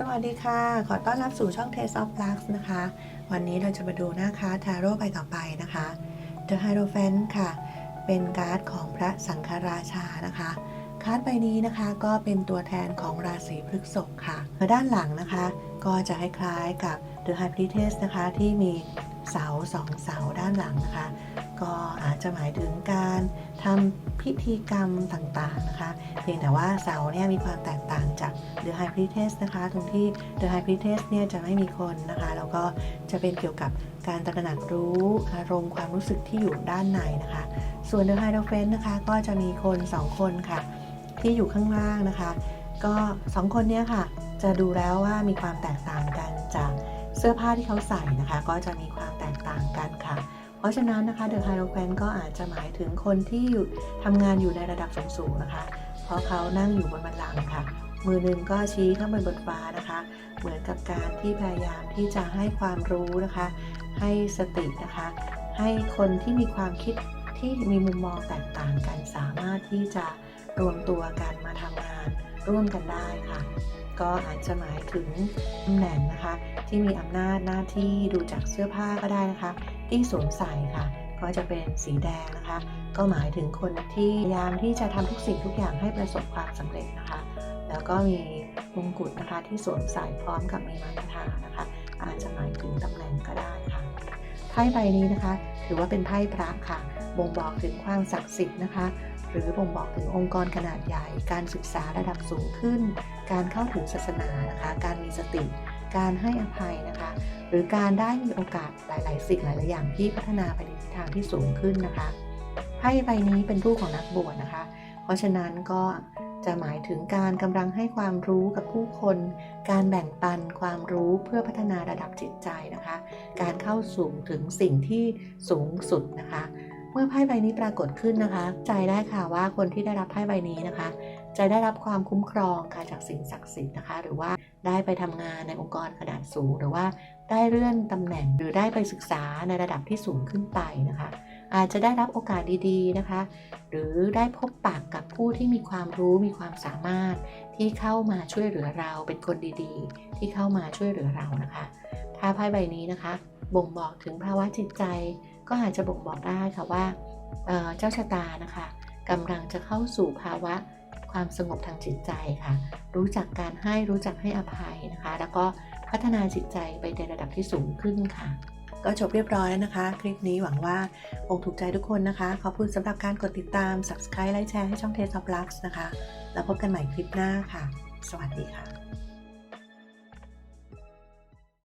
สวัสดีค่ะ ขอต้อนรับสู่ช่อง Taste of Lux นะคะ วันนี้เราจะมาดูหน้าค้าทาโร่ใบต่อไปนะคะ The Hierophant ค่ะ เป็นการ์ดของพระสังฆราชานะคะ การ์ดใบนี้นะคะก็เป็นตัวแทนของราศีพฤษภค่ะด้านหลังนะคะ ก็จะคล้ายๆกับ The High Priestess นะคะที่มีเสาสองเสาด้านหลังนะคะ ก็อาจจะหมายถึงการทำพิธีกรรมต่างๆนะคะ เพียงแต่ว่าเสาเนี่ยมีความแตกต่างจาก The High Priestess นะคะ ตรงที่ The High Priestess เนี่ยจะไม่มีคนนะคะ แล้วก็จะเป็นเกี่ยวกับการตระหนักรู้อารมณ์ความรู้สึกที่อยู่ด้านในนะคะ ส่วน The Hierophant นะคะ ก็จะมีคน 2 คนค่ะ ที่อยู่ข้างล่างนะคะ ก็ 2 คนเนี้ยค่ะ จะดูแล้วว่ามีความแตกต่างกันจากเสื้อผ้าที่เขาใส่นะคะ ก็จะมีความแตกต่างกันค่ะ เพราะฉะนั้นนะคะ The Hierophant ก็อาจจะหมายถึงคนที่อยู่ทำงานอยู่ในระดับสูงๆนะคะ เพราะเขานั่งอยู่บนบันลังค่ะ มือหนึ่งก็ชี้ข้างบนบนฟ้านะคะ เหมือนกับการที่พยายามที่จะให้ความรู้นะคะ ให้สตินะคะ ให้คนที่มีความคิดที่มีมุมมองแตกต่างกันสามารถที่จะรวมตัวกันมาทำงานร่วมกันได้ค่ะ ก็อาจจะหมายถึงตำแหน่งนะคะ ที่มีอำนาจหน้าที่ดูจากเสื้อผ้าก็ได้นะคะ ที่สวมใส่ค่ะ ก็จะเป็นสีแดงนะคะ ก็หมายถึงคนที่พยายามที่จะทำทุกสิ่งทุกอย่างให้ประสบความสำเร็จนะคะ แล้วก็มีมงกุฎนะคะที่สวมใส่พร้อมกับมีม้คาถานะคะ อาจจะหมายถึงตำแหน่งก็ได้ค่ะไพ่ใบนี้นะคะ ถือว่าเป็นไพ่พระค่ะ บ่งบอกถึงความศักดิ์สิทธิ์นะคะหรือบ่งบอกถึงองค์กรขนาดใหญ่ การศึกษาระดับสูงขึ้น การเข้าถึงศาสนานะคะ การมีสติ การให้อภัยนะคะ หรือการได้มีโอกาสหลาย ๆ สิ่งหลาย ๆ อย่างที่พัฒนาไปในทิศทางที่สูงขึ้นนะคะไพ่ใบนี้เป็นรูปของนักบวชนะคะ เพราะฉะนั้นก็จะหมายถึงการกำลังให้ความรู้กับผู้คน การแบ่งปันความรู้เพื่อพัฒนาระดับจิตใจนะคะ การเข้าสู่ถึงสิ่งที่สูงสุดนะคะ เมื่อไพ่ใบนี้ปรากฏขึ้นนะคะ ใจได้ค่ะว่าคนที่ได้รับไพ่ใบนี้นะคะ จะได้รับความคุ้มครองค่ะจากสิ่งศักดิ์สิทธิ์นะคะ หรือว่าได้ไปทำงานในองค์กรขนาดสูง หรือว่าได้เลื่อนตำแหน่งหรือได้ไปศึกษาในระดับที่สูงขึ้นไปนะคะ อาจจะได้รับโอกาสดีๆนะคะ หรือได้พบปากกับผู้ที่มีความรู้มีความสามารถที่เข้ามาช่วยเหลือเราเป็นคนดีๆ ที่เข้ามาช่วยเหลือเรานะคะถ้าไพ่ใบนี้นะคะ บ่งบอกถึงภาวะจิตใจ ก็อาจจะบ่งบอกได้ค่ะว่าเเจ้าชะตานะคะกำลังจะเข้าสู่ภาวะ ความสงบทางจิตใจค่ะ รู้จักการให้รู้จักให้อภัยนะคะ แล้วก็พัฒนาจิตใจไปในระดับที่สูงขึ้นค่ะ ก็จบเรียบร้อยแล้วนะคะ คลิปนี้หวังว่าคงถูกใจทุกคนนะคะ ขอบคุณสำหรับการกดติดตาม Subscribe ไลค์แชร์ให้ช่อง Taste of Lux นะคะ แล้วพบกันใหม่คลิปหน้าค่ะ สวัสดีค่ะ